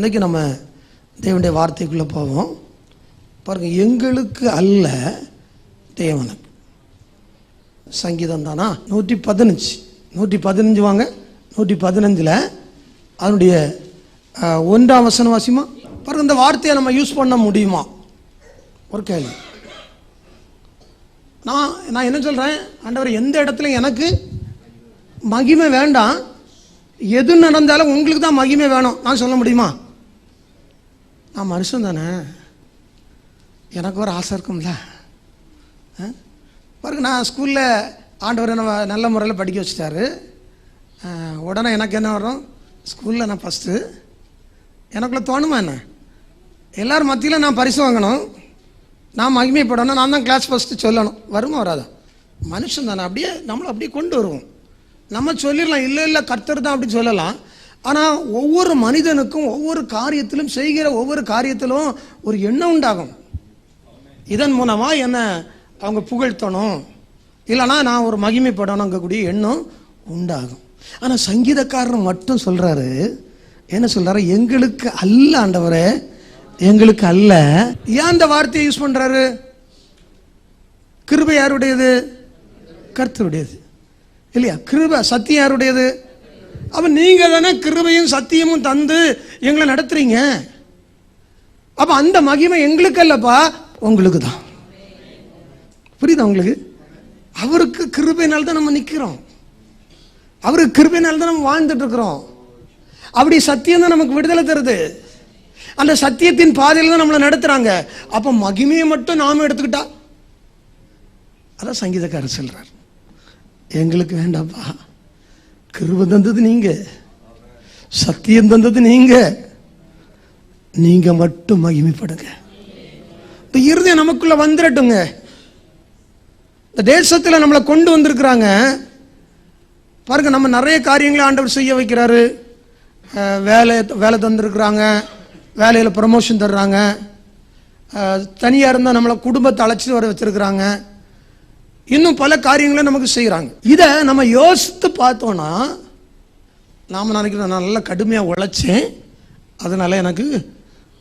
இன்றைக்கி நம்ம தேவனுடைய வார்த்தைக்குள்ளே போவோம். பாருங்க எங்களுக்கு அல்ல தேவனுக்கு சங்கீதம் தானா? நூற்றி பதினஞ்சு. நூற்றி பதினஞ்சு வாங்க. நூற்றி பதினஞ்சில் அதனுடைய ஒன்றாம் வசன வாசிமா? பாருங்க இந்த வார்த்தையை நம்ம யூஸ் பண்ண முடியுமா? ஒரு கேள்வி. நான் நான் என்ன சொல்கிறேன் ஆண்டவர் எந்த இடத்துல எனக்கு மகிமை வேண்டாம் எது நடந்தாலும் உங்களுக்கு தான் மகிமை வேணும். நான் சொல்ல முடியுமா? நான் மனுஷன் தானே? எனக்கு ஒரு ஆசை இருக்கும்ல. ஆ? பாருங்க நான் ஸ்கூலில் ஆண்டவர் நம்ம நல்ல முறையில் படிக்க வச்சுட்டாரு. உடனே எனக்கு என்ன வரும்? ஸ்கூலில் நான் ஃபஸ்ட்டு எனக்குள்ள தோணுமா என்ன? எல்லோரும் மத்தியில் நான் பரிசு வாங்கணும். நான் மகிமைப்படணும். நான் தான் கிளாஸ் ஃபஸ்ட்டு சொல்லணும். வருமா வராதா? மனுஷன் தானே. அப்படியே நம்மளை அப்படியே கொண்டு வருவோம். நம்ம சொல்லிடலாம். இல்லை இல்லை கர்த்தர் தான் அப்படி சொல்லலாம். ஆனால் ஒவ்வொரு மனிதனுக்கும் ஒவ்வொரு காரியத்திலும் செய்கிற ஒவ்வொரு காரியத்திலும் ஒரு எண்ணம் உண்டாகும். இதன் மூலமாக என்ன? அவங்க புகழ்த்தணும். இல்லைனா நான் ஒரு மகிமைப்படணுங்கக்கூடிய எண்ணம் உண்டாகும். ஆனால் சங்கீதக்காரர் மட்டும் சொல்கிறாரு என்ன சொல்கிறாரு எங்களுக்கு அல்ல ஆண்டவரே. எங்களுக்கு அல்ல. ஏன் அந்த வார்த்தையை யூஸ் பண்ணுறாரு கிருபை யாருடையது? கர்த்தருடையது. இல்லையா? கிருபை சத்தியம் யாருடையது? அப்போ நீங்கள் தானே கிருபையும் சத்தியமும் தந்து எங்களை நடத்துறீங்க. அப்போ அந்த மகிமை எங்களுக்கு இல்லைப்பா உங்களுக்கு தான். புரியுதா உங்களுக்கு? அவருக்கு கிருபையினால் தான் நம்ம நிற்கிறோம் அவருக்கு கிருபையினால் தான் நம்ம வாழ்ந்துட்டு இருக்கிறோம். அப்படி சத்தியம் தான் நமக்கு விடுதலை தருது. அந்த சத்தியத்தின் பாதையில் தான் நம்மளை நடத்துறாங்க. அப்போ மகிமையை மட்டும் நாம எடுத்துக்கிட்டா? அதான் சங்கீதக்காரர் சொல்றார். எங்களுக்கு வேண்டாம்ப்பா கிருபை தந்தது நீங்க. சத்தியம் தந்தது நீங்க. நீங்க மட்டும் மகிமைப்படுங்க. இந்த இருதயம் நமக்குள்ள வந்துடட்டுங்க இந்த தேசத்தில் நம்மளை கொண்டு வந்திருக்கிறாங்க. பாருங்க நம்ம நிறைய காரியங்களை ஆண்டவர் செய்ய வைக்கிறாரு. வேலை வேலை தந்துருக்குறாங்க. வேலையில் ப்ரமோஷன் தர்றாங்க. தனியாக இருந்தால் நம்மளை குடும்பத்தை அழைச்சிட்டு வர வச்சுருக்குறாங்க. இன்னும் பல காரியங்களை நமக்கு செய்கிறாங்க இதை நம்ம யோசித்து பார்த்தோன்னா நாம் நினைக்கிறோம் நான் நல்லா கடுமையாக உழைச்சேன். அதனால் எனக்கு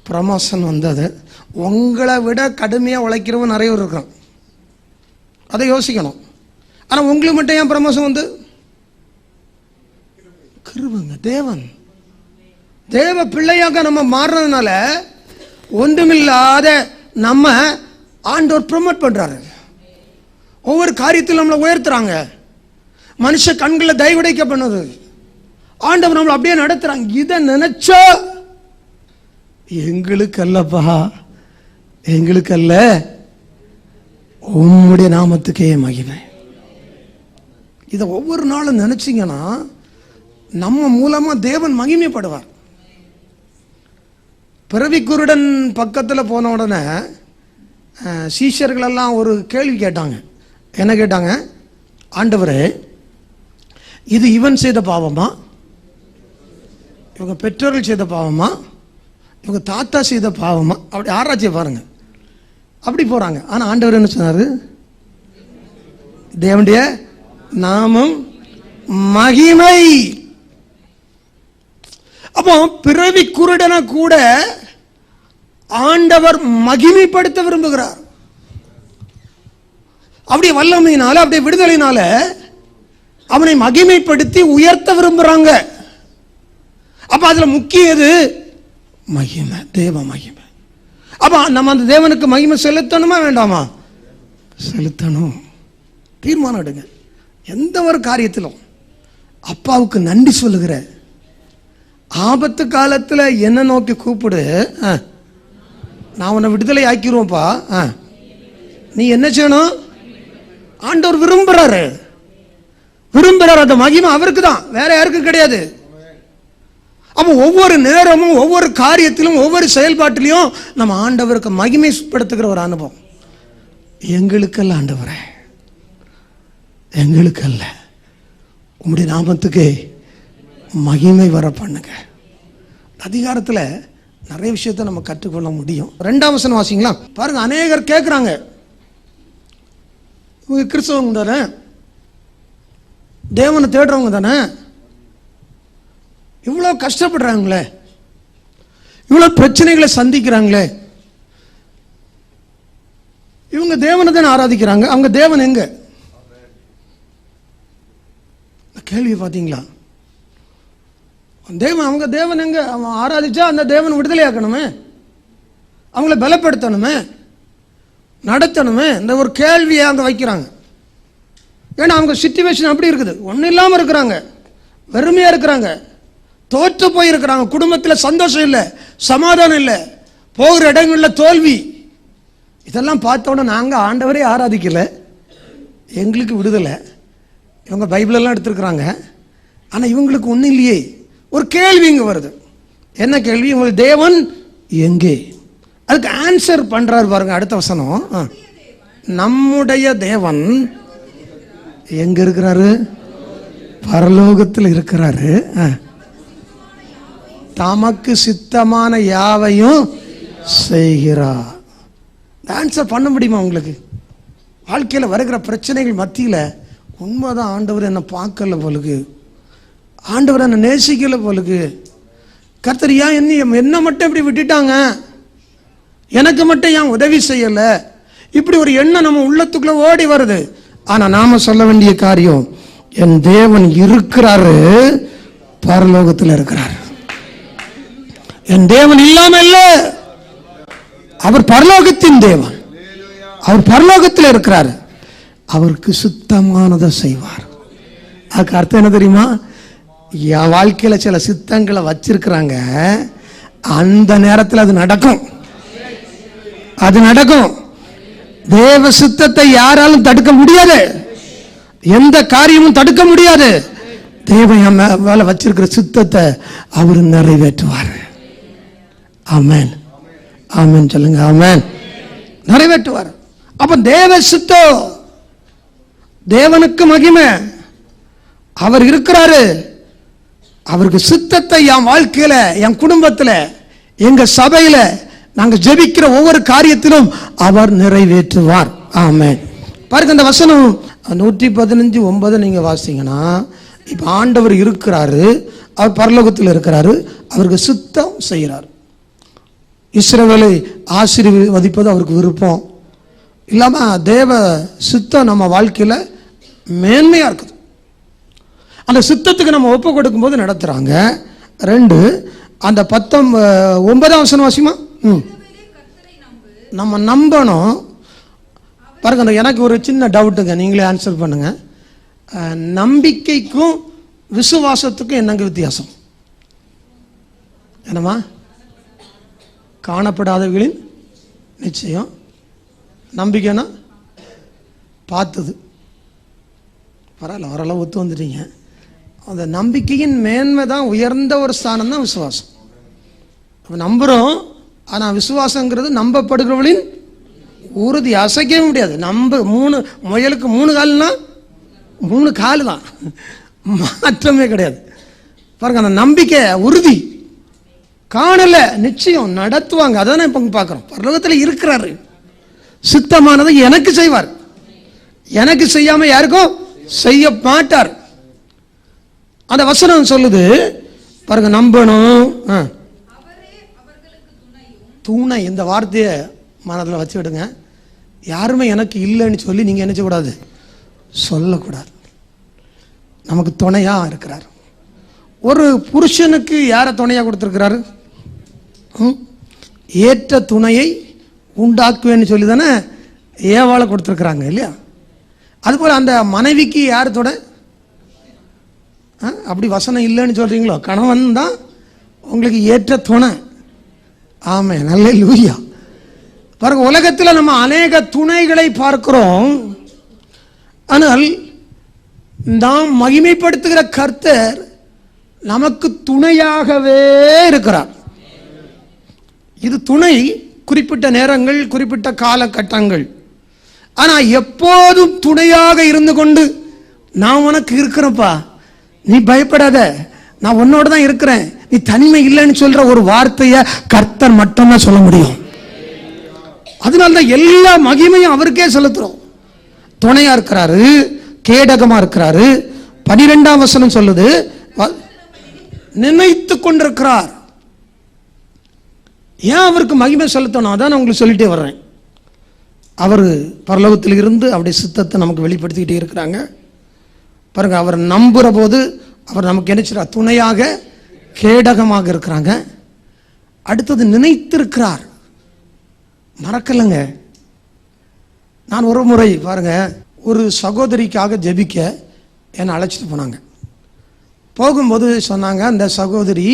ப்ரமோஷன் வந்தது. உங்களை விட கடுமையாக உழைக்கிறவங்க நிறைய பேர் இருக்கான் அதை யோசிக்கணும். ஆனால் உங்களுக்கு மட்டும் ஏன் ப்ரமோஷன் வந்து? கிருபங்க தேவன். தேவ பிள்ளையாக நம்ம மாறுறதுனால ஒன்றுமில்லாத நம்ம ஆண்டோர் ப்ரொமோட் பண்ணுறாரு ஒவ்வொரு காரியத்திலும் நம்மளை உயர்த்துறாங்க. மனுஷ கண்களில் தயவுடைக்க பண்ணுது. ஆண்டவர் நம்மளை அப்படியே நடத்துறாங்க. இதை நினைச்சா எங்களுக்கு அல்லப்பா எங்களுக்கு அல்ல உம்முடைய நாமத்துக்கே மகிமை. இதை ஒவ்வொரு நாளும் நினச்சிங்கன்னா நம்ம மூலமா தேவன் மகிமைப்படுவார். பிறவி குருடன் பக்கத்தில் போன உடனே சீஷர்களெல்லாம் ஒரு கேள்வி கேட்டாங்க. என்ன கேட்டாங்க? ஆண்டவரே இது இவன் செய்த பாவமா? இவங்க பெற்றோர்கள் செய்த பாவமா? இவங்க தாத்தா செய்த பாவமா? அப்படி ஆராய்ச்சியை பாருங்கள் அப்படி போகிறாங்க ஆனால் ஆண்டவர் என்ன சொன்னார்? தேவனுடைய நாமம் மகிமை. அப்போ பிறவி குருடனை கூட ஆண்டவர் மகிமைப்படுத்த விரும்புகிறார். அப்படியே வல்லமையினால அப்படியே விடுதலையினால அவனை மகிமைப்படுத்தி உயர்த்த விரும்புறாங்க. அப்ப அதுல முக்கிய எது? மகிமை தேவ மகிமை. அப்ப நம்ம அந்த தேவனுக்கு மகிமை செலுத்தணுமா வேண்டாமா? செலுத்தணும். தீர்மானம் எடுங்க. எந்த ஒரு காரியத்திலும் அப்பாவுக்கு நன்றி சொல்லுகிற ஆபத்து காலத்தில் என்ன நோக்கி கூப்பிடு. ஆ. நான் உன்னை விடுதலை ஆக்கிருவோம்ப்பா. ஆ. நீ என்ன செய்யணும்? ஆண்டவர் விரும்புறாரு. விரும்புறாரு அந்த மகிமை அவருக்கு தான் வேற யாருக்கும் கிடையாது. அப்போ ஒவ்வொரு நேரமும் ஒவ்வொரு காரியத்திலும் ஒவ்வொரு செயல்பாட்டிலையும் நம்ம ஆண்டவருக்கு மகிமைப்படுத்துகிற ஒரு அனுபவம். எங்களுக்கல்ல ஆண்டவரே. எங்களுக்கல்ல. உங்களுடைய நாமத்துக்கு மகிமை வர பண்ணுங்க. அதிகாரத்தில் நிறைய விஷயத்தை நம்ம கற்றுக்கொள்ள முடியும். ரெண்டாம் வசனம் வாசிங்களா? பாருங்க அநேகர் கேட்குறாங்க இவங்க கிறிஸ்தவங்க தானே? தேவனை தேடுறவங்க தானே? இவ்வளோ கஷ்டப்படுறாங்களே. இவ்வளோ பிரச்சனைகளை சந்திக்கிறாங்களே. இவங்க தேவனை தானே ஆராதிக்கிறாங்க. அவங்க தேவன் எங்க? கேள்வி பார்த்தீங்களா? தேவன் அவங்க தேவன் எங்க? அவன் ஆராதிச்சா அந்த தேவன் விடுதலையாக்கணுமே. அவங்கள பலப்படுத்தணுமே. நடத்தணுமே. இந்த ஒரு கேள்வியை அங்கே வைக்கிறாங்க. ஏன்னா அவங்க சுச்சுவேஷன் அப்படி இருக்குது. ஒன்றும் இல்லாமல் இருக்கிறாங்க. வெறுமையாக இருக்கிறாங்க. தோற்று போயிருக்கிறாங்க. குடும்பத்தில் சந்தோஷம் இல்லை. சமாதானம் இல்லை. போகிற இடங்களில் தோல்வி. இதெல்லாம் பார்த்தோன்னே நாங்கள் ஆண்டவரே ஆராதிக்கலை. எங்களுக்கு விடுதலை. இவங்க பைபிளெல்லாம் எடுத்திருக்கிறாங்க. ஆனால் இவங்களுக்கு ஒன்றும் இல்லையே. ஒரு கேள்வி இங்கே வருது. என்ன கேள்வி? உங்களுக்கு தேவன் எங்கே? அதுக்கு ஆன்சர் பண்ணுறாரு பாருங்க அடுத்த வசனம். ஆ. நம்முடைய தேவன் எங்க இருக்கிறாரு? பரலோகத்தில் இருக்கிறாரு. ஆ. தமக்கு சித்தமான யாவையும் செய்கிறார். ஆன்சர் பண்ண முடியுமா உங்களுக்கு? வாழ்க்கையில் வருகிற பிரச்சனைகள் மத்தியில் உண்மைதான் ஆண்டவர் என்னை பார்க்கல போலுக்கு ஆண்டவர் என்னை நேசிக்கல போலுக்கு. கர்த்தர் ஏன் என்ன என்ன மட்டும் இப்படி விட்டுட்டாங்க? எனக்கு மட்டும் ஏன் உதவி செய்யல? இப்படி ஒரு எண்ணம் நம்ம உள்ளத்துக்குள்ள ஓடி வருது. ஆனா நாம சொல்ல வேண்டிய காரியம் என் தேவன் இருக்கிறாரு பரலோகத்தில் இருக்கிறார். என் தேவன் இல்லாம இல்ல. அவர் பரலோகத்தின் தேவன். அவர் பரலோகத்தில் இருக்கிறார். அவருக்கு சுத்தமானதை செய்வார். அதுக்கு அர்த்தம் என்ன தெரியுமா? என் வாழ்க்கையில சில சித்தங்களை வச்சிருக்கிறாங்க. அந்த நேரத்தில் அது நடக்கும். அது நடக்கும். தேவ சித்தத்தை யாராலும் தடுக்க முடியாது. எந்த காரியமும் தடுக்க முடியாது. தேவன் என் மே- மேல வச்சிருக்கிற சித்தத்தை அவர் நிறைவேற்றுவார். ஆமேன். ஆமேன் சொல்லுங்க ஆமேன். நிறைவேற்றுவார். அப்ப தேவ சித்தம் தேவனுக்கு மகிமை. அவர் இருக்கிறாரு. அவருக்கு சித்தத்தை என் வாழ்க்கையில என் குடும்பத்தில் எங்க சபையில நாங்கள் ஜெபிக்கிற ஒவ்வொரு காரியத்திலும் அவர் நிறைவேற்றுவார். ஆமென். பாருங்க அந்த வசனம் நூற்றி பதினஞ்சு ஒன்பது நீங்கள் வாசிங்கன்னா இப்போ ஆண்டவர் இருக்கிறாரு அவர் பரலோகத்தில் இருக்கிறாரு அவருக்கு சுத்தம் செய்கிறார். இஸ்ரவேலை ஆசீர்வதிப்பது அவருக்கு விருப்பம். இல்லாமல் தேவ சுத்தம் நம்ம வாழ்க்கையில் மேன்மையாக இருக்குது. அந்த சுத்தத்துக்கு நம்ம ஒப்பு கொடுக்கும்போது நடத்துகிறாங்க ரெண்டு அந்த பத்தம் ஒன்பதாம் வசனம் வாசிமா ம். நம்ம நம்பணும். பாருங்க அந்த எனக்கு ஒரு சின்ன டவுட்டுங்க. நீங்களே ஆன்சர் பண்ணுங்க. நம்பிக்கைக்கும் விசுவாசத்துக்கும் என்னங்க வித்தியாசம்? என்னம்மா? காணப்படாதவர்களின் நிச்சயம். நம்பிக்கைனா பார்த்தது. பரவாயில்ல ஓரளவு ஒத்து வந்துட்டீங்க. அந்த நம்பிக்கையின் மேன்மை தான் உயர்ந்த ஒரு ஸ்தானம் தான் விசுவாசம் நம்புகிறோம் ஆனால் விசுவாசங்கிறது நம்பப்படுகிறவளின் உறுதி. அசைக்கவே முடியாது. நம்ப மூணு முயலுக்கு மூணு கால்னா மூணு கால் தான் மாற்றமே கிடையாது. பாருங்க அந்த நம்பிக்கை உறுதி. காணலை நிச்சயம் நடத்துவாங்க. அதான் இப்போ பார்க்குறோம் பரலோகத்தில் இருக்கிறாரு. சித்தமானதை எனக்கு செய்வார். எனக்கு செய்யாமல் யாருக்கும் செய்ய மாட்டார். அந்த வசனம் சொல்லுது. பாருங்க நம்பணும். ஆ. துணை இந்த வார்த்தையை மனதில் வச்சுக்கிடுங்க. யாருமே எனக்கு இல்லைன்னு சொல்லி நீங்கள் என்ன செய்யக்கூடாது? சொல்லக்கூடாது. நமக்கு துணையாக இருக்கிறார். ஒரு புருஷனுக்கு யாரை துணையாக கொடுத்துருக்கிறாரு? ம்? ஏற்ற துணையை உண்டாக்குவேன்னு சொல்லி தானே ஏவாளை கொடுத்துருக்குறாங்க இல்லையா? அதுபோல் அந்த மனைவிக்கு யார் துணை ஆ? அப்படி வசனம் இல்லைன்னு சொல்கிறீங்களோ கணவன் தான் உங்களுக்கு ஏற்ற துணை. ஆமே நல்ல லூயா பாருங்க உலகத்தில் நம்ம அநேக துணைகளை பார்க்கிறோம். ஆனால் நாம் மகிமைப்படுத்துகிற கர்த்தர் நமக்கு துணையாகவே இருக்கிறார். இது துணை குறிப்பிட்ட நேரங்கள் குறிப்பிட்ட காலகட்டங்கள். ஆனால் எப்போதும் துணையாக இருந்து கொண்டு நான் உனக்கு இருக்கிறப்பா நீ பயப்படாத. நான் உன்னோட தான் இருக்கிறேன். நீ தனிமை இல்லைன்னு சொல்கிற ஒரு வார்த்தையை கர்த்தர் மட்டும்தான் சொல்ல முடியும். அதனால தான் எல்லா மகிமையும் அவருக்கே செலுத்துகிறோம் துணையாக இருக்கிறாரு கேடகமாக இருக்கிறாரு. பனிரெண்டாம் வசனம் சொல்லுது நினைத்து கொண்டிருக்கிறார். ஏன் அவருக்கு மகிமை செலுத்தணும்? அதான் நான் உங்களுக்கு சொல்லிட்டே வர்றேன். அவர் பரலோகத்தில் இருந்து அவருடைய சித்தத்தை நமக்கு வெளிப்படுத்திக்கிட்டே இருக்கிறாங்க. பாருங்க அவர் நம்புகிற போது அவர் நமக்கு என்ன துணையாக கேடகமாக இருக்கிறாங்க. அடுத்தது நினைத்திருக்கிறார். மறக்கலைங்க. நான் ஒரு முறை பாருங்க ஒரு சகோதரிக்காக ஜெபிக்க என்னை அழைச்சிட்டு போனாங்க. போகும்போது சொன்னாங்க அந்த சகோதரி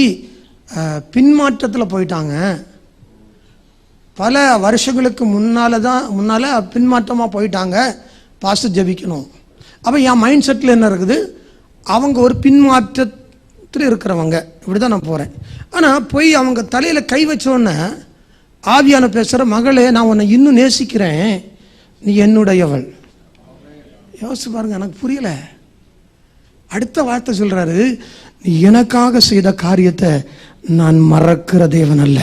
பின்மாற்றத்தில் போயிட்டாங்க. பல வருஷங்களுக்கு முன்னால் தான் முன்னால் பின்மாற்றமாக போயிட்டாங்க. பாஸ்ட் ஜெபிக்கணும். அப்போ என் மைண்ட் செட்டில் என்ன இருக்குது? அவங்க ஒரு பின்மாற்றத்தில் இருக்கிறவங்க. இப்படி தான் நான் போகிறேன் ஆனால் போய் அவங்க தலையில் கை வச்சோன்னே ஆவியான பேசுகிற மகளே நான் உன்னை இன்னும் நேசிக்கிறேன். நீ என்னுடையவள் யோசிச்சு பாருங்க எனக்கு புரியலை. அடுத்த வார்த்தை சொல்கிறாரு நீ எனக்காக செய்த காரியத்தை நான் மறக்கிற தேவன் அல்ல.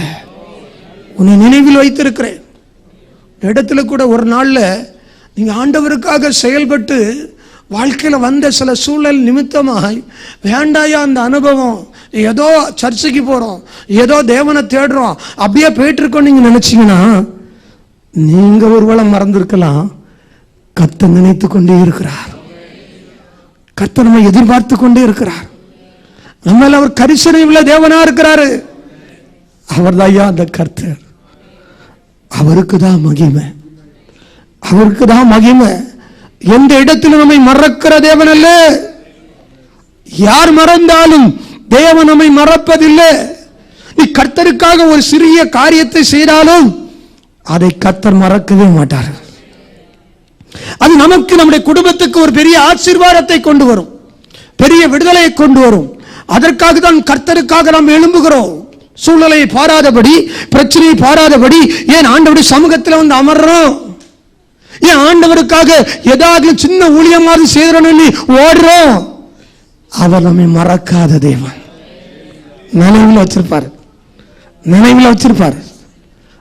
உன்னை நினைவில் வைத்திருக்கிறேன். இடத்துல கூட ஒரு நாளில் நீங்கள் ஆண்டவருக்காக செயல்பட்டு வாழ்க்கையில வந்த சில சூழல் நிமித்தமாய் வேண்டாயா அந்த அனுபவம்? ஏதோ சர்ச்சைக்கு போகிறோம் ஏதோ தேவனை தேடுறோம் அப்படியே போயிட்டுருக்கோம் நீங்கள் நினச்சிங்கன்னா நீங்கள் நீங்க ஒருவேளை மறந்துருக்கலாம். கத்தை நினைத்து கொண்டே இருக்கிறார். கத்தை நம்ம எதிர்பார்த்து கொண்டே இருக்கிறார். நம்மள அவர் கரிசனை உள்ள தேவனாக இருக்கிறாரு அவர் அந்த கர்த்தர். அவருக்கு தான் மகிமை. அவருக்கு தான் மகிமை. எந்த இடத்திலும் நம்மை மறக்கிற தேவன் அல்ல யார் மறந்தாலும் தேவன் நம்மை மறப்பதில்லை. நீ கர்த்தருக்காக ஒரு சிறிய காரியத்தை செய்தாலும் அதை கர்த்தர் மறக்கவே மாட்டார். அது நமக்கு நம்முடைய குடும்பத்துக்கு ஒரு பெரிய ஆசீர்வாதத்தை கொண்டு வரும். பெரிய விடுதலையை கொண்டு வரும். அதற்காக தான் கர்த்தருக்காக நாம் எழும்புகிறோம். சூழ்நிலையை பாராதபடி பிரச்சனையை பாராதபடி ஏன் ஆண்டவருடைய சமூகத்தில் வந்து அமர்றோம்? ஏன் ஆண்டவருக்காக ஏதாவது சின்ன ஊழியமாவது செய்யறோம்னு ஓடுறோம் அவர் நம்மை மறக்காத தேவன். நினைவில் வச்சிருப்பாரு. நினைவில் வச்சிருப்பார்.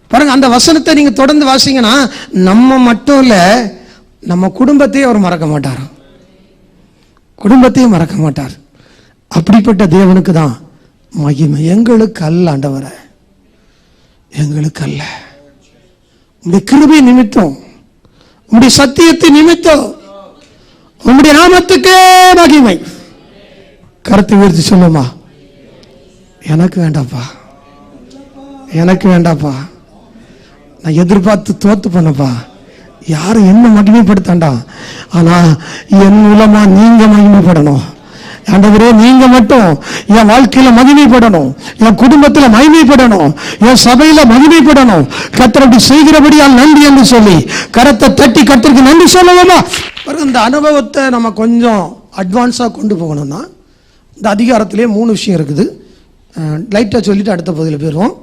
பாருங்க அந்த வசனத்தை நீங்கள் தொடர்ந்து வாசிங்கன்னா நம்ம மட்டும் இல்லை நம்ம குடும்பத்தையும் அவர் மறக்க மாட்டாராம். குடும்பத்தையும் மறக்க மாட்டார். அப்படிப்பட்ட தேவனுக்கு தான் மகிமை. எங்களுக்கு அல்ல ஆண்டவரை. எங்களுக்கு அல்ல. உங்களுடைய கிருபை நிமித்தம் உங்களுடைய சத்தியத்தை நிமித்தம் உங்களுடைய நாமத்துக்கே மகிமை. கருத்து உயர்த்தி சொல்லுமா? எனக்கு வேண்டாப்பா எனக்கு வேண்டாப்பா நான் எதிர்பார்த்து தோத்து பண்ணப்பா யாரும் என்ன மகிமைப்படுத்தாண்டா. ஆனா என் மூலமா நீங்க மகிமைப்படணும். ஆண்டவரே நீங்க மட்டும் என் வாழ்க்கையில மகிமைப்படணும் என் குடும்பத்துல மகிமைப்படணும் என் சபையில மகிமைப்படணும். கத்தர் அப்படி செய்கிறபடியால் நன்றி என்று சொல்லி கரத்தை தட்டி கர்த்தருக்கு நன்றி சொல்லுவோமா பிறகு இந்த அனுபவத்தை நம்ம கொஞ்சம் அட்வான்ஸா கொண்டு போகணும்னா இந்த அதிகாரத்திலே மூணு விஷயம் இருக்குது. லைட்டாக சொல்லிட்டு அடுத்த பகுதியில் போயிடுவோம்.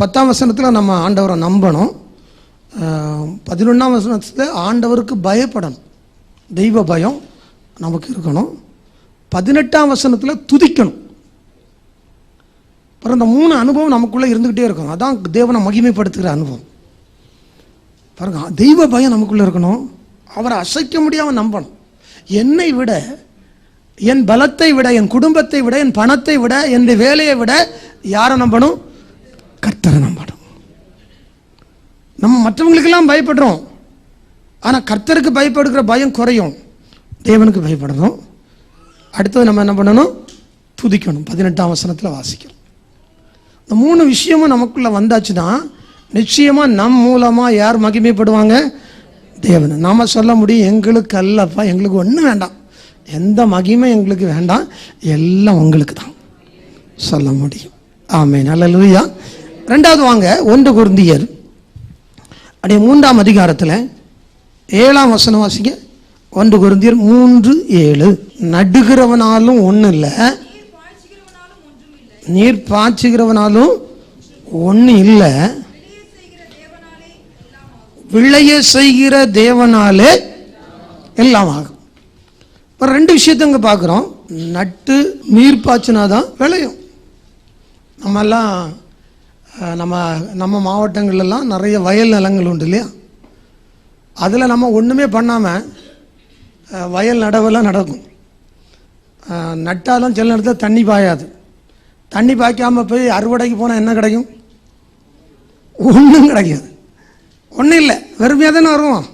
பத்தாம் வசனத்தில் நம்ம ஆண்டவரை நம்பணும். பதினொன்றாம் வசனத்தில் ஆண்டவருக்கு பயப்படணும். தெய்வ பயம் நமக்கு இருக்கணும். பதினெட்டாம் வசனத்தில் துதிக்கணும். அப்புறம் இந்த மூணு அனுபவம் நமக்குள்ளே இருந்துக்கிட்டே இருக்கும் அதான் தேவனை மகிமைப்படுத்துகிற அனுபவம். பாருங்க தெய்வ பயம் நமக்குள்ளே இருக்கணும். அவரை அசைக்க முடியாமல் நம்பணும். என்னை விட என் பலத்தை விட என் குடும்பத்தை விட என் பணத்தை விட என் வேலையை விட யாரை நம்பணும்? கர்த்தரை நம்பணும். நம்ம மற்றவங்களுக்கெல்லாம் பயப்படுறோம். ஆனால் கர்த்தருக்கு பயப்படுகிற பயம் குறையும். தேவனுக்கு பயப்படணும் அடுத்தது நம்ம என்ன பண்ணணும்? துதிக்கணும். பதினெட்டாம் வசனத்தில் வாசிக்கணும் இந்த மூணு விஷயமும் நமக்குள்ள வந்தாச்சுன்னா நிச்சயமாக நம் மூலமாக யார் மகிமைப்படுவாங்க? தேவன். நாம் சொல்ல முடியும் எங்களுக்கு அல்லப்பா எங்களுக்கு ஒன்றும் வேண்டாம். எந்த மகிமை எங்களுக்கு வேண்டாம். எல்லாம் உங்களுக்கு தான். சொல்ல முடியும். ஆமே நல்ல ரெண்டாவது வாங்க ஒன்று குருந்தியர். அப்படியே மூன்றாம் அதிகாரத்தில் ஏழாம் வசனம் வாசிங்க. ஒன்று குருந்தியர் மூன்று ஏழு. நடுகிறவனாலும் ஒன்றும் இல்லை நீர் பாய்ச்சுகிறவனாலும் ஒன்றும் இல்லை. விளைய செய்கிற தேவனாலே எல்லாம் ஆகும். இப்போ ரெண்டு விஷயத்த இங்கே பார்க்குறோம். நட்டு நீர் பாய்ச்சினா தான் விளையும். நம்மெல்லாம் நம்ம நம்ம மாவட்டங்கள்லாம் நிறைய வயல் நிலங்கள் உண்டு இல்லையா? அதில் நம்ம ஒன்றுமே பண்ணாமல் வயல் நடவெல்லாம் நடக்கும். நட்டாலும் சில நேரத்தில் தண்ணி பாயாது. தண்ணி பாய்க்காமல் போய் அறுவடைக்கு போனால் என்ன கிடைக்கும்? ஒன்றும் கிடைக்காது. ஒன்றும் இல்லை. வெறுமையாக தானே வருவோம்.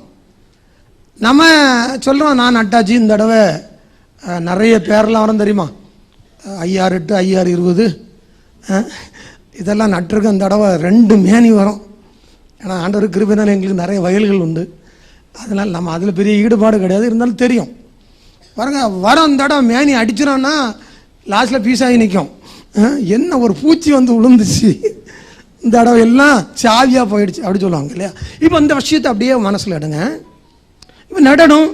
நம்ம சொல்கிறோம் நான் நட்டாச்சு இந்த தடவை நிறைய பேரெல்லாம் வரும் தெரியுமா? அஹ், ஐயாறு எட்டு ஐயாறு இருபது. இதெல்லாம் நட்டிருக்கு இந்த தடவை ரெண்டு மேனி வரும். ஏன்னா ஆண்டவர் கிருபினால் எங்களுக்கு நிறைய வயல்கள் உண்டு. அதனால் நம்ம அதில் பெரிய ஈடுபாடு கிடையாது. இருந்தாலும் தெரியும். பாருங்க வரம் இந்த தடவை மேனி அடிச்சிடோன்னா லாஸ்ட்டில் பீஸாகி நிற்கும் என்ன ஒரு பூச்சி வந்து விழுந்துச்சு இந்த தடவை எல்லாம் சாவியாக போயிடுச்சு அப்படி சொல்லுவாங்க இல்லையா? இப்போ இந்த விஷயத்தை அப்படியே மனசில் எடுங்க. இப்போ நடணும்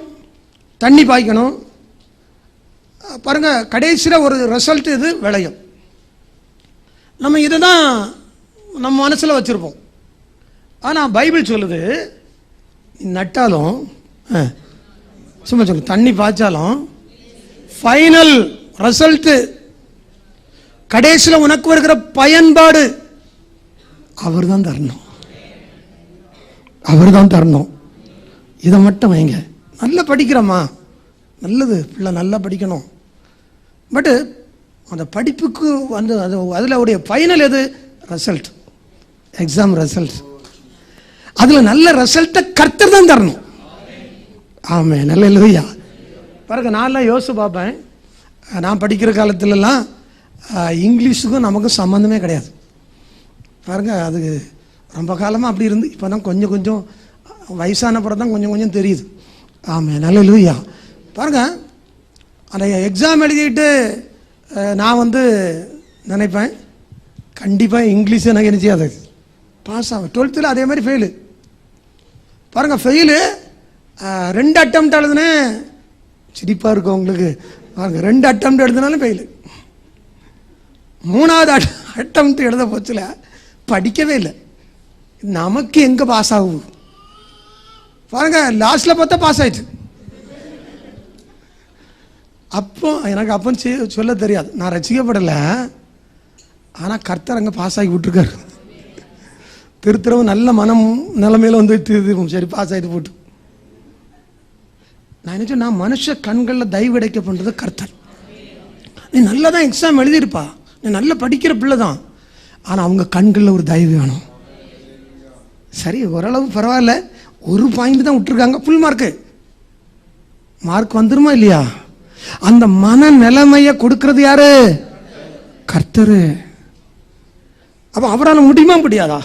தண்ணி பாய்க்கணும். பாருங்கள் பாருங்க கடைசியில் ஒரு ரிசல்ட் இது விளையும். நம்ம இதை தான் நம்ம மனசில் வச்சுருப்போம். ஆனால் பைபிள் சொல்லுது நட்டாலும் சும்மா சொல்லு தண்ணி பாய்ச்சாலும் ஃபைனல் ரிசல்ட்டு கடைசியில் உனக்கு வருகிற பயன்பாடு அவர் தான் தரணும். அவர் தான் தரணும். இதை மட்டும் வைங்க. நல்லா படிக்கிறம்மா. நல்லது பிள்ளை நல்லா படிக்கணும். பட்டு அந்த படிப்புக்கு வந்து அது அதில் உடைய ஃபைனல் எது? ரிசல்ட் எக்ஸாம் ரிசல்ட் அதில் நல்ல ரிசல்ட்டை கர்த்தர் தான் தரணும். ஆமே நல்ல இல்லையா பாருங்க நான்லாம் யோசிச்சு பார்ப்பேன். நான் படிக்கிற காலத்துலலாம் இங்கிலீஷுக்கும் நமக்கும் சம்மந்தமே கிடையாது. பாருங்க அது ரொம்ப காலமாக அப்படி இருந்து இப்போ தான் கொஞ்சம் கொஞ்சம் வயசான படம் தான் கொஞ்சம் கொஞ்சம் தெரியுது. ஆமே நல்ல லூயா பாருங்க அந்த எக்ஸாம் எழுதிட்டு நான் வந்து நினைப்பேன் கண்டிப்பாக இங்கிலீஷ் எனக்கு என்ன செய்யாது. பாஸ் ஆகும் டுவெல்த்தில் அதே மாதிரி ஃபெயிலு பாருங்க ஃபெயிலு ரெண்டு அட்டம் எழுதுனேன். சிரிப்பாக இருக்கும் உங்களுக்கு? பாருங்க ரெண்டு அட்டம் எழுதுனாலும் ஃபெயிலு மூணாவது அட்டம் எழுத போச்சுல படிக்கவே இல்லை. நமக்கு எங்கே பாஸ் ஆகும்? பாருங்க லாஸ்ட்டில் பார்த்தா பாஸ் ஆயிடுச்சு அப்போ எனக்கு அப்போ சொல்ல தெரியாது. நான் ரசிக்கப்படலை. ஆனால் கர்த்தர் அங்கே பாஸ் ஆகி விட்டுருக்காரு. திருத்துறவு நல்ல மனம் நிலமையில வந்து திருத்திருப்போம் சரி பாஸ் ஆகிட்டு போட்டு. நான் நினச்சேன் நான் மனுஷ கண்களில் தயவுடைக்க பண்ணுறது கர்த்தர். நீ நல்லா தான் எக்ஸாம் எழுதியிருப்பா. நீ நல்லா படிக்கிற பிள்ளை தான் ஆனால் அவங்க கண்களில் ஒரு தயவு வேணும். சரி ஓரளவு பரவாயில்ல. ஒரு பாயிண்ட் தான் விட்டுருக்காங்க. ஃபுல் மார்க்கு மார்க் வந்துருமா இல்லையா? அந்த மன நிலைமையை கொடுக்கறது யாரு? கர்த்தரு. அப்போ அவரால் முடியுமா முடியாதா?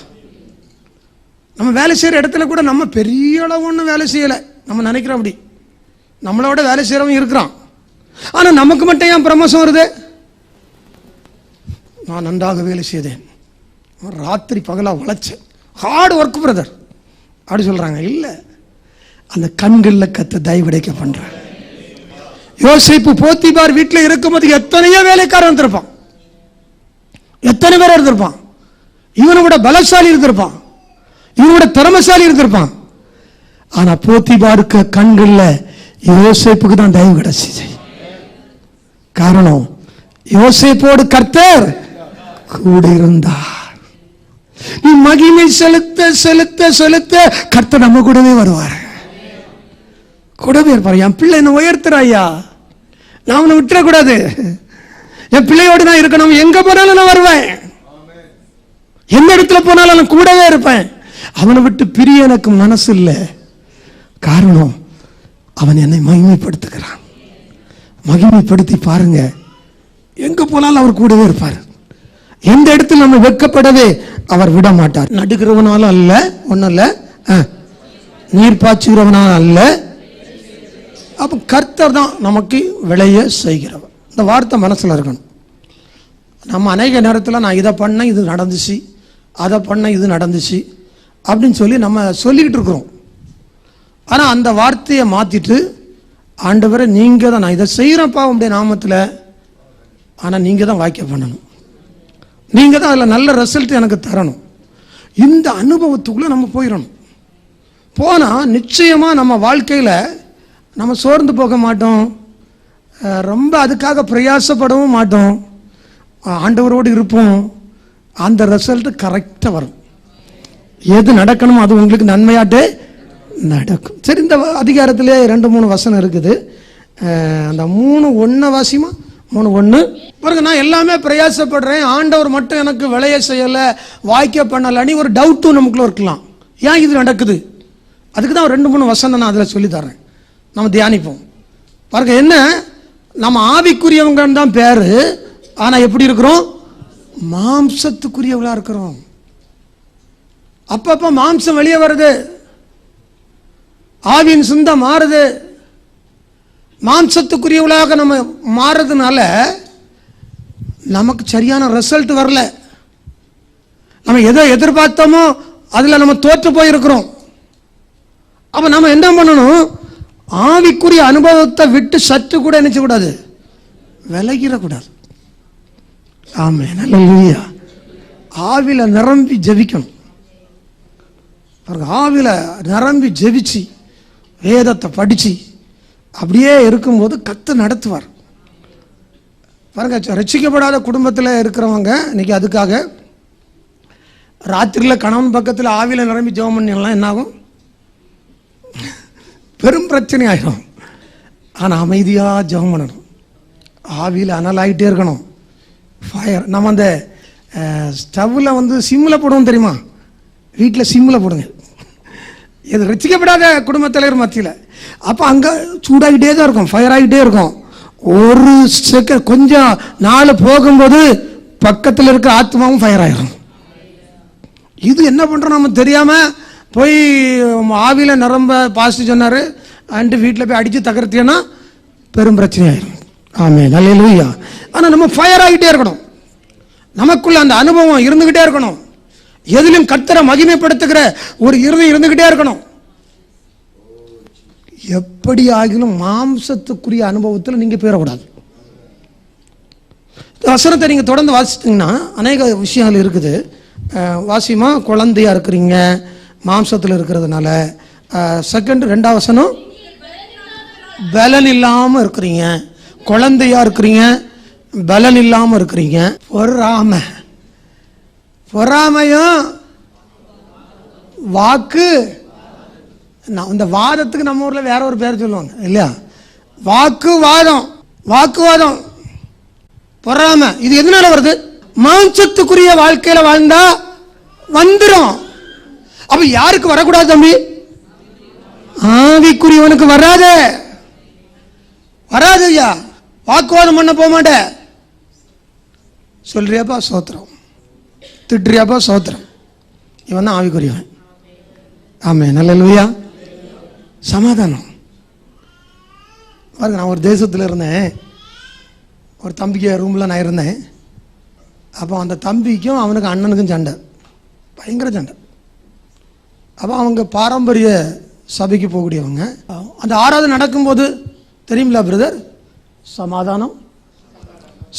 நம்ம வேலை செய்கிற இடத்துல கூட நம்ம பெரிய அளவு ஒன்றும் வேலை செய்யலை. நம்ம நினைக்கிறோம் அப்படி. நம்மளோட வேலை செய்கிறவன் இருக்கிறான். ஆனால் நமக்கு மட்டும் ஏன் பிரமோசம் வருது? நான் நன்றாக வேலை செய்தேன். ராத்திரி பகலாக உழைச்சேன். ஹார்டு ஒர்க் பிரதர் அப்படி சொல்கிறாங்க இல்லை. அந்த கண்களில் கத்து தயவுடைக்க பண்ணுறேன் யோசிப்பு போத்திபார் வீட்டில் இருக்கும்போது எத்தனையோ வேலைக்காரன் இருந்திருப்பான். எத்தனை பேர் இருந்திருப்பான். இவனை விட பலசாலி இருந்திருப்பான். இவனோட விட திறமசாலி இருந்திருப்பான். ஆனா போத்திபாருக்கு கண்கள்ல யோசேப்புக்கு தான் தயவு கிடைச்சிச்சு காரணம் யோசேப்போடு கர்த்தர் கூட இருந்தார் நீ மகிமை செலுத்த செலுத்த செலுத்த கர்த்தர் நம்ம கூடவே வருவார். கூடவே இருப்பார். என் பிள்ளை என்ன உயர்த்துற ஐயா. நான் அவனை விட்டுறக்கூடாது. என் பிள்ளையோடு நான் இருக்கணும். எங்க போனாலும் நான் வருவேன். எந்த இடத்துல போனாலும் நான் கூடவே இருப்பேன். அவனை விட்டு பிரிய எனக்கு மனசு இல்லை காரணம் அவன் என்னை மகிமைப்படுத்துகிறான். மகிமைப்படுத்தி பாருங்க. எங்க போனாலும் அவர் கூடவே இருப்பார். எந்த இடத்துல நம்ம வெட்கப்படவே அவர் விட மாட்டார் நடுக்கிறவனாலும் அல்ல ஒன்றும் இல்லை நீர் பாய்ச்சுகிறவனாலும் அல்ல. அப்போ கர்த்தர் தான் நமக்கு விளைய செய்கிறவர். இந்த வார்த்தை மனசில் இருக்கணும். நம்ம அநேக நேரத்தில் நான் இதை பண்ணேன் இது நடந்துச்சு. அதை பண்ணேன் இது நடந்துச்சு. அப்படின்னு சொல்லி நம்ம சொல்லிக்கிட்டு இருக்கிறோம். ஆனால் அந்த வார்த்தையை மாற்றிட்டு ஆண்டவரை நீங்கள் தான் நான் இதை செய்கிறப்பா உடைய நாமத்தில். ஆனால் நீங்கள் தான் வாக்கியம் பண்ணணும். நீங்கள் தான் அதில் நல்ல ரிசல்ட் எனக்கு தரணும். இந்த அனுபவத்துக்குள்ளே நம்ம போயிடணும். போனால் நிச்சயமாக நம்ம வாழ்க்கையில் நம்ம சோர்ந்து போக மாட்டோம். ரொம்ப அதுக்காக பிரயாசப்படவும் மாட்டோம். ஆண்டவரோடு இருப்போம். அந்த ரிசல்ட்டு கரெக்டாக வரும். எது நடக்கணுமோ அது உங்களுக்கு நன்மையாட்டு நடக்கும். சரி இந்த அதிகாரத்திலே ரெண்டு மூணு வசனம் இருக்குது. அந்த மூணு ஒன்று வாசியமா? மூணு ஒன்று பாருங்க நான் எல்லாமே பிரயாசப்படுறேன். ஆண்டவர் மட்டும் எனக்கு விளைய செய்யலை வாய்க்க பண்ணலைன்னு ஒரு டவுட்டும் நமக்குள்ள இருக்கலாம். ஏன் இது நடக்குது? அதுக்கு தான் ரெண்டு மூணு வசனம் நான் அதில் சொல்லி தரேன் நம்ம தியானிப்போம். பாருங்க என்ன? நம்ம ஆவிக்குரியவங்கன்னு தான் பேர். ஆனால் எப்படி இருக்கிறோம்? மாம்சத்துக்குரியவங்களா இருக்கிறோம். அப்பப்போ மாம்சம் வெளியே வருது. ஆவியின் சிந்தம் மாறுது. மாம்சத்துக்குரியவளாக நம்ம மாறுறதுனால நமக்கு சரியான ரிசல்ட் வரல. நம்ம எதை எதிர்பார்த்தோமோ அதில் நம்ம தோற்று போயிருக்கிறோம். அப்போ நம்ம என்ன பண்ணணும்? ஆவிக்குரிய அனுபவத்தை விட்டு சற்று கூட நினச்சக்கூடாது விலகிடக்கூடாது. ஆமாம் நல்ல ஆவியில் நிரம்பி ஜெபிக்கணும். பாருங்க ஆவில நிரம்பி ஜெபிச்சு வேதத்தை படித்து அப்படியே இருக்கும்போது கத்து நடத்துவார். பாருங்க ரசிக்கப்படாத குடும்பத்தில் இருக்கிறவங்க இன்னைக்கு அதுக்காக ராத்திரியில் கணவன் பக்கத்தில் ஆவியில் நிரம்பி ஜெபம் பண்ணிடலாம் என்னாகும்? பெரும் பிரச்சனை ஆகிடும் ஆனால் அமைதியாக ஜெபம் பண்ணணும். ஆவியில் அனலாயிட்டே இருக்கணும். ஃபயர் நம்ம அந்த ஸ்டவ்வில் வந்து சிம்மில் போடுவோம் தெரியுமா? வீட்டில் சிம்மில் போடுங்க. இது ரசிக்கப்படாத குடும்பத்தினர் மத்தியில். அப்போ அங்கே சூடாகிட்டே தான் இருக்கும் ஃபயர் ஆகிட்டே இருக்கும். ஒரு செகண்ட் கொஞ்சம் நாள் போகும்போது பக்கத்தில் இருக்க ஆத்மாவும் ஃபயர் ஆகிடும் இது என்ன பண்ணுறோம் நம்ம தெரியாமல் போய் ஆவியில் நிரம்ப பாசிட்டு சொன்னார் அண்டு வீட்டில் போய் அடித்து தகர்த்தியன்னா பெரும் பிரச்சனை ஆயிரும். ஆமே நல்ல லூயா ஆனால் நம்ம ஃபயர் ஆகிட்டே இருக்கணும். நமக்குள்ள அந்த அனுபவம் இருந்துக்கிட்டே இருக்கணும். எதிலும் கத்தரை மகிமைப்படுத்துகிற ஒரு இருதயம் இருந்துக்கிட்டே இருக்கணும். எப்படி ஆகிலும் மாம்சத்துக்குரிய அனுபவத்தில் நீங்கள் போயிடக்கூடாது. வசனத்தை நீங்கள் தொடர்ந்து வாசிச்சிட்டிங்கன்னா அநேக விஷயங்கள் இருக்குது. அஹ், வாசிமா குழந்தையா இருக்கிறீங்க மாம்சத்தில் இருக்கிறதுனால. செகண்ட் ரெண்டாவது வசனம் பலன் இல்லாமல் இருக்கிறீங்க. குழந்தையா இருக்கிறீங்க பலன் இல்லாமல் இருக்கிறீங்க. பொறாம. பொறாமையும் வாக்கு. நான் இந்த வாதத்துக்கு நம்ம ஊரில் வேற ஒரு பேர் சொல்லுவாங்க இல்லையா? வாக்குவாதம் வாக்குவாதம். பொறாம. இது எதனால வருது? மாம்சத்துக்குரிய வாழ்க்கையில வாழ்ந்தா வந்துடும் அப்ப யாருக்கு வரக்கூடாது தம்பி? ஆவிக்குரியவனுக்கு வராது. வராது ஐயா. வாக்குவாதம் பண்ண போக மாட்டேன் சொல்றியாப்பா சோத்திரம். திட்டுறியாப்பா சோத்திரம். இவன் தான் ஆவிக்குரியவன். ஆமே நல்ல லூயா சமாதானம். பாருங்க நான் ஒரு தேசத்தில் இருந்தேன். ஒரு தம்பிக்கு ரூமில் நான் இருந்தேன். அப்போ அந்த தம்பிக்கும் அவனுக்கு அண்ணனுக்கும் சண்டை. பயங்கர சண்டை. அப்போ அவங்க பாரம்பரிய சபைக்கு போகக்கூடியவங்க. அந்த ஆறாவது நடக்கும்போது தெரியுங்களா பிரதர் சமாதானம்.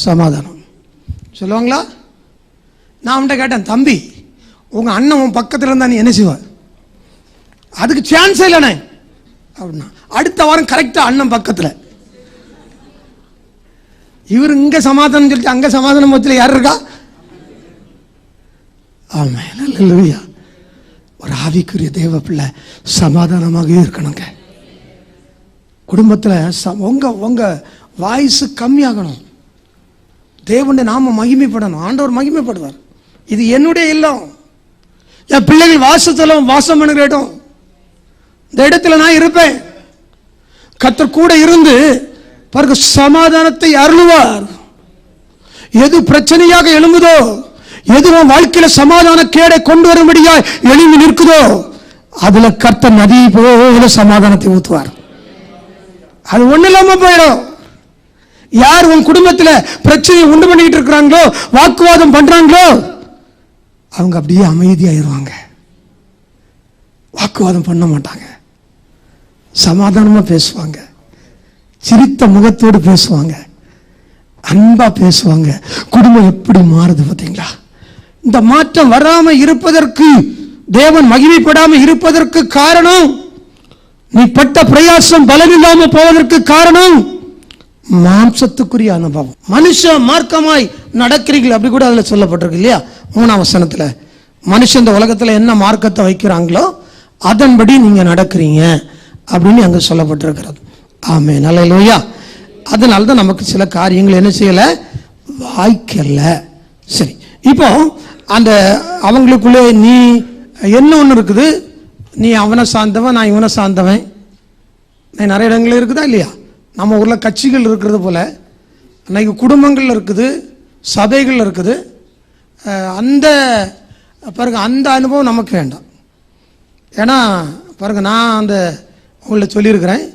சமாதானம். சொல்லுவாங்களா? நான் அவன்கிட்ட கேட்டேன் தம்பி உங்கள் அண்ணன் உன் பக்கத்தில் இருந்தா நீ என்ன செய்வ? அதுக்கு சான்ஸே இல்லைண்ணே அப்படின்னா அடுத்த வாரம் கரெக்டாக அண்ணன் பக்கத்தில். இவர் இங்கே சமாதானம் சொல்லிட்டு அங்கே சமாதானம் பத்தில் யார் இருக்கா? ஆமாம் நல்ல ஒரு ஆவிக்குரிய தேவ பிள்ளை சமாதானமாகவே இருக்கணுங்க. குடும்பத்தில் ச உங்க உங்க வாய்ஸு கம்மியாகணும். தேவனுடைய நாம மகிமைப்படணும். ஆண்டவர் மகிமைப்படுவார். இது என்னுடைய இல்லம். என் பிள்ளைகள் வாசத்தலம் வாசம் பண்ணுகிற இடம். இந்த இடத்துல நான் இருப்பேன். கத்தர் கூட இருந்து பாருங்க சமாதானத்தை அருளுவார். எது பிரச்சனையாக எழும்புதோ எது உன் வாழ்க்கையில சமாதான கேடை கொண்டு வரும்படியா எழும்பி நிற்குதோ அதுல கர்த்த நதி போல சமாதானத்தை ஊத்துவார். அது ஒண்ணு இல்லாம போயிடும். யார் உன் குடும்பத்தில் பிரச்சனையை உண்டு பண்ணிட்டு இருக்கிறாங்களோ வாக்குவாதம் பண்றாங்களோ அவங்க அப்படியே அமைதியாயிருவாங்க. வாக்குவாதம் பண்ண மாட்டாங்க. சமாதானமா பேசுவாங்க. சிரித்த முகத்தோடு பேசுவாங்க. அன்பா பேசுவாங்க. குடும்பம் எப்படி மாறுது பார்த்தீங்களா? இந்த மாற்றம் வராம இருப்பதற்கு தேவன் மகிமைப்படாமல் இருப்பதற்கு காரணம் நீ பட்ட பிரயாசம் பலனில்லாம போவதற்கு காரணம் மாம்சத்துக்குரிய அனுபவம். மனுஷ மார்க்கமாய் நடக்கிறீர்கள் அப்படி கூட அதுல சொல்லப்பட்டிருக்கு இல்லையா? மூணாம் வசனத்தில் மனுஷன் இந்த உலகத்தில் என்ன மார்க்கத்தை வைக்கிறாங்களோ அதன்படி நீங்கள் நடக்கிறீங்க அப்படின்னு அங்கே சொல்லப்பட்டிருக்கிறது. ஆமே நல்ல இல்லையா அதனால தான் நமக்கு சில காரியங்கள் என்ன செய்யலை? வாய்க்கல. சரி. இப்போ அந்த அவங்களுக்குள்ளே நீ என்ன ஒன்று இருக்குது? நீ அவனை சார்ந்தவன் நான் இவனை சார்ந்தவன். இன்னைக்கு நிறைய இடங்களில் இருக்குதா இல்லையா? நம்ம ஊரில் கட்சிகள் இருக்கிறது போல் அன்னைக்கு குடும்பங்கள் இருக்குது சபைகள் இருக்குது. அந்த பாருங்க அந்த அனுபவம் நமக்கு வேண்டாம். ஏன்னா பாருங்க நான் அந்த உங்களை சொல்லியிருக்கிறேன்.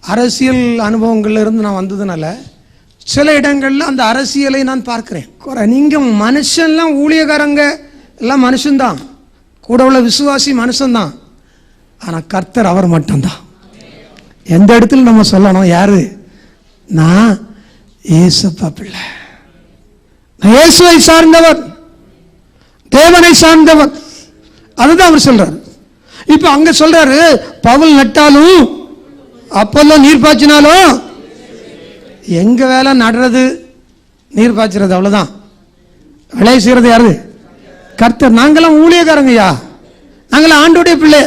அரசியல் அனுபவங்கள்லேருந்து நான் வந்ததுனால சில இடங்களில் அந்த அரசியலை நான் பார்க்குறேன். குறை நீங்கள் மனுஷன்லாம் ஊழியக்காரங்க எல்லாம் மனுஷன்தான். கூட உள்ள விசுவாசி மனுஷன்தான். ஆனால் கர்த்தர் அவர் மட்டும்தான். எந்த இடத்துல நம்ம சொல்லணும்? யார்? நான் ஏசப்பா பிள்ளை. நான் இயேசுவை சார்ந்தவர். தேவனை சார்ந்தவர். அதுதான் அவர் சொல்றாரு. இப்ப அங்க சொல்றாரு பவுல் நட்டாலும் அப்பெல்லாம் நீர் பாய்ச்சினாலும் எங்க வேலை நடுறது? நீர் பாய்ச்சுறது அவ்வளவுதான். விளைய செய்யறது யாரு? கர்த்தர். நாங்கெல்லாம் ஊழியக்காரங்கய்யா நாங்களாம் ஆண்டோடைய பிள்ளை.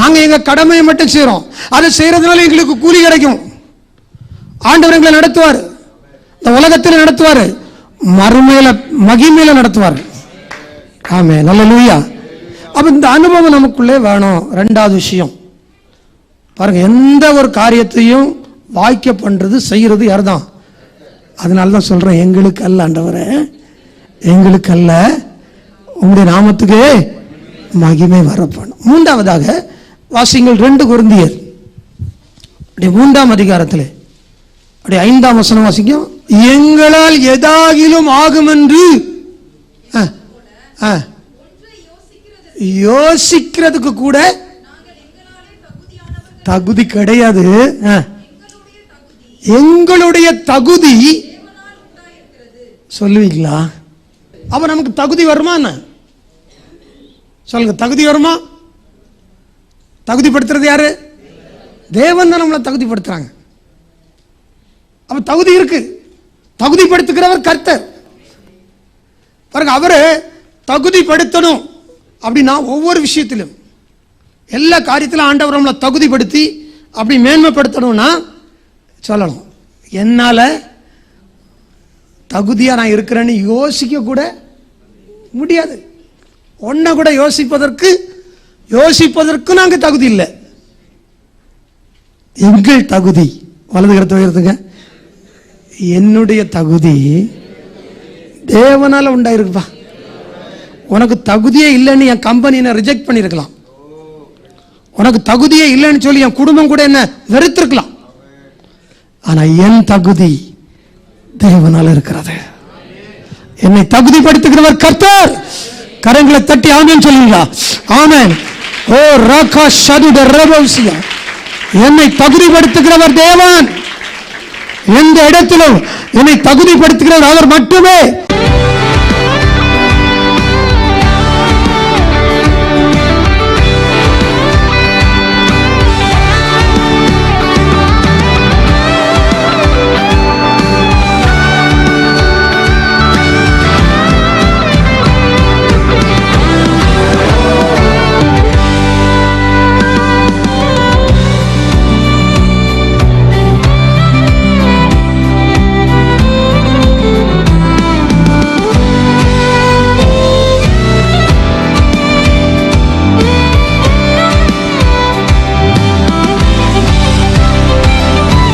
நாங்க எங்க கடமையை மட்டும் செய்கிறோம் அதை செய்யறதுனால எங்களுக்கு கூலி கிடைக்கும். ஆண்டவர் எங்களை நடத்துவார். இந்த உலகத்தில் நடத்துவார். மறுமையில மகிமையில நடத்துவார். ஆமே நல்ல லூயா அப்போ இந்த அனுபவம் நமக்குள்ளே வேணும். ரெண்டாவது விஷயம். பாருங்க எந்த ஒரு காரியத்தையும் வாய்க்க பண்ணுறது செய்கிறது யார் யார்தான்? அதனால தான் சொல்கிறேன் எங்களுக்கு அல்ல ஆண்டவரே. எங்களுக்கு அல்ல உங்களுடைய நாமத்துக்கு மகிமை வரப்படும் மூன்றாவதாக வாசிங்கள் ரெண்டு குருந்தியர். அப்படி மூன்றாம் அதிகாரத்தில். அப்படி ஐந்தாம் வசனம் வாசிக்கும் எங்களால் எதாகிலும் ஆகும் என்று யோசிக்கிறதுக்கு கூட தகுதி கிடையாது. ஆ. எங்களுடைய தகுதி சொல்லுவீங்களா? அப்ப நமக்கு தகுதி வருமா என்ன? சொல்லுங்க தகுதி வருமா? தகுதிப்படுத்துறது யாரு? தேவன் தான் நம்மளை தகுதிப்படுத்துறாங்க. அப்ப தகுதி இருக்கு. தகுதிப்படுத்துகிறவர் கர்த்தர். பாருங்க அவரு தகுதிப்படுத்தணும் அப்படின்னா ஒவ்வொரு விஷயத்திலும். எல்லா காரியத்திலும் ஆண்டவர் நம்மளை தகுதிப்படுத்தி அப்படி மேன்மைப்படுத்தணும்னா சொல்லணும். என்னால் தகுதியாக நான் இருக்கிறேன்னு யோசிக்க கூட முடியாது. ஒன்றை கூட யோசிப்பதற்கு யோசிப்பதற்கு நாங்கள் தகுதி இல்லை. எங்கள் தகுதி வலது கருத்து உயர்த்துங்க. என்னுடைய தகுதி தேவனால் உண்டாயிருக்குப்பா. உனக்கு தகுதியே இல்லைன்னு என் கம்பெனி ரிஜெக்ட் பண்ணியிருக்கலாம் உனக்கு தகுதியே இல்லைன்னு சொல்லி என் குடும்பம் கூட என்ன வெறுத்திருக்கலாம். ஆனால் என் தகுதி தேவனால இருக்கிறது. என்னை தகுதிப்படுத்துகிறவர் கர்த்தர். கரங்களை தட்டி ஆமேன் சொல்லுங்களா? ஆமேன். ஓ ராகா ஷதுட ரபௌசியா என்னை தகுதிப்படுத்துகிறவர் தேவன். எந்த இடத்திலும் என்னை தகுதிப்படுத்துகிறவர் அவர் மட்டுமே.